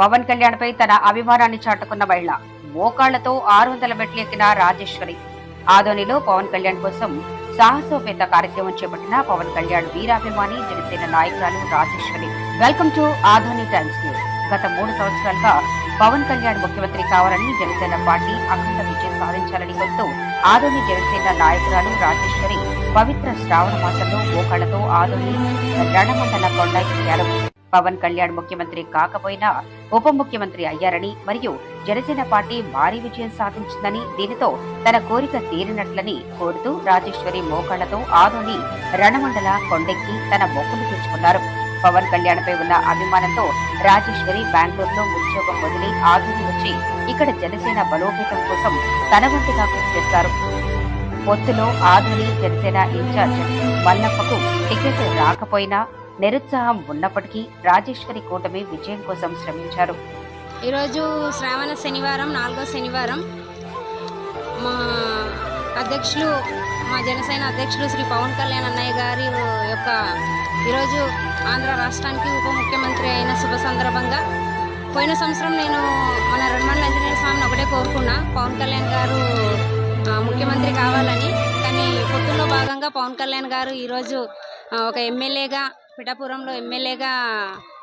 పవన్ కళ్యాణ్ పై తన అభిమానాన్ని చాటుకున్న మహిళ. మోకాళ్ళతో ఆరు వందల మెట్లు ఎక్కిన రాజేశ్వరి. ఆదోనిలో పవన్ కళ్యాణ్ కోసం సాహసోపేత కార్యక్రమం చేపట్టిన పవన్ కళ్యాణ్ వీరాభిమాని జనసేన నాయకురాలు Rajeshwari. Welcome to Adoni times news గత మూడు సంవత్సరాలుగా పవన్ కళ్యాణ్ ముఖ్యమంత్రి కావాలని జనసేన పార్టీ అఖండ విజయం సాధించాలని కోరుతూ ఆదోని జనసేన నాయకురాలు రాజేశ్వరి పవిత్ర శ్రావణ మాసంలో మోకాళ్ళతో ఆదోని రణమండల కొండ ఎక్కారు పవన్ కళ్యాణ్ ముఖ్యమంత్రి కాకపోయినా ఉప ముఖ్యమంత్రి అయ్యారని మరియు జనసేన పార్టీ భారీ విజయం సాధించిందని దీనితో తన కోరిక తీరినట్లని కోరుతూ రాజేశ్వరి మోకాళ్ళతో ఆదోని రణమండల కొండెక్కి తన మొక్కులు తెచ్చుకున్నారు. పవన్ కళ్యాణ్ పై ఉన్న అభిమానంతో రాజేశ్వరి బెంగళూరులో ఉద్యోగం వదిలి ఆదోని వచ్చి ఇక్కడ జనసేన బలోపేతం కోసం తన వంతుగా కృషి చేస్తారు. పొత్తులో ఆధుని జనసేన ఇన్ఛార్జ్ మల్లప్పకు టికెట్ రాకపోయినా నిరుత్సాహం ఉన్నప్పటికీ రాజేశ్వరి కూటమి విజయం కోసం శ్రమించారు. ఈరోజు శ్రావణ శనివారం నాలుగో శనివారం మా అధ్యక్షులు మా జనసేన అధ్యక్షులు శ్రీ పవన్ కళ్యాణ్ అన్నయ్య గారి యొక్క ఈరోజు ఆంధ్ర రాష్ట్రానికి ఉప ముఖ్యమంత్రి అయిన శుభ సందర్భంగా పోయిన సంవత్సరం నేను మన రెండుమండల ఆంజనేయ స్వామిని ఒకటే కోరుకున్నా. పవన్ కళ్యాణ్ గారు ముఖ్యమంత్రి కావాలని. కానీ పొత్తుల్లో భాగంగా పవన్ కళ్యాణ్ గారు ఈరోజు ఒక ఎమ్మెల్యేగా పిఠాపురంలో ఎమ్మెల్యేగా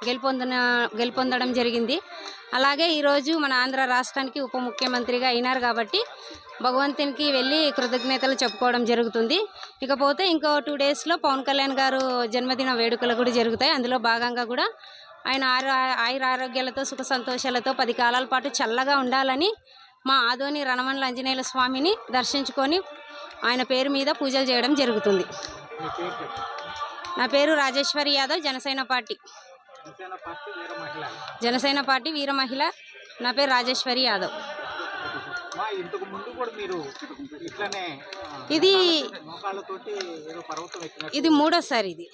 గెలుపొందిన గెలుపొందడం జరిగింది. అలాగే ఈరోజు మన ఆంధ్ర రాష్ట్రానికి ఉప ముఖ్యమంత్రిగా అయినారు కాబట్టి భగవంతునికి వెళ్ళి కృతజ్ఞతలు చెప్పుకోవడం జరుగుతుంది. ఇకపోతే ఇంకో టూ డేస్లో పవన్ కళ్యాణ్ గారు జన్మదిన వేడుకలు కూడా జరుగుతాయి. అందులో భాగంగా కూడా ఆయన ఆరు ఆయుర ఆరోగ్యాలతో సుఖ సంతోషాలతో పది కాలాల పాటు చల్లగా ఉండాలని మా ఆదోని రణమండల ఆంజనేయుల స్వామిని దర్శించుకొని ఆయన పేరు మీద పూజలు చేయడం జరుగుతుంది. నా పేరు రాజేశ్వరి యాదవ్ జనసేన పార్టీ. జనసేన పార్టీ వీర మహిళ నా పేరు రాజేశ్వరి యాదవ్. ఇది ఇది మూడోసారి ఇది.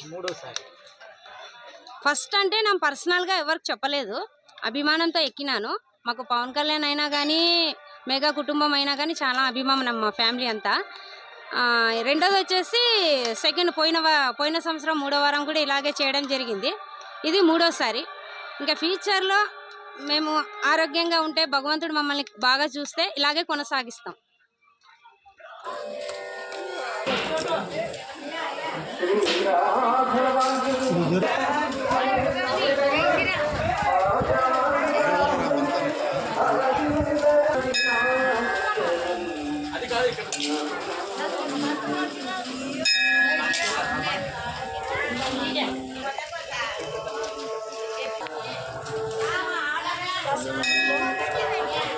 ఫస్ట్ అంటే నా పర్సనల్గా ఎవరికి చెప్పలేదు అభిమానంతో ఎక్కినాను. మాకు పవన్ కళ్యాణ్ అయినా కానీ మెగా కుటుంబం అయినా కానీ చాలా అభిమానం మా ఫ్యామిలీ అంతా. రెండోది వచ్చేసి సెకండ్ పోయిన పోయిన సంవత్సరం మూడో వారం కూడా ఇలాగే చేయడం జరిగింది. ఇది మూడోసారి. ఇంకా ఫ్యూచర్లో మేము ఆరోగ్యంగా ఉంటే భగవంతుడు మమ్మల్ని బాగా చూస్తే ఇలాగే కొనసాగిస్తాం. 好了没？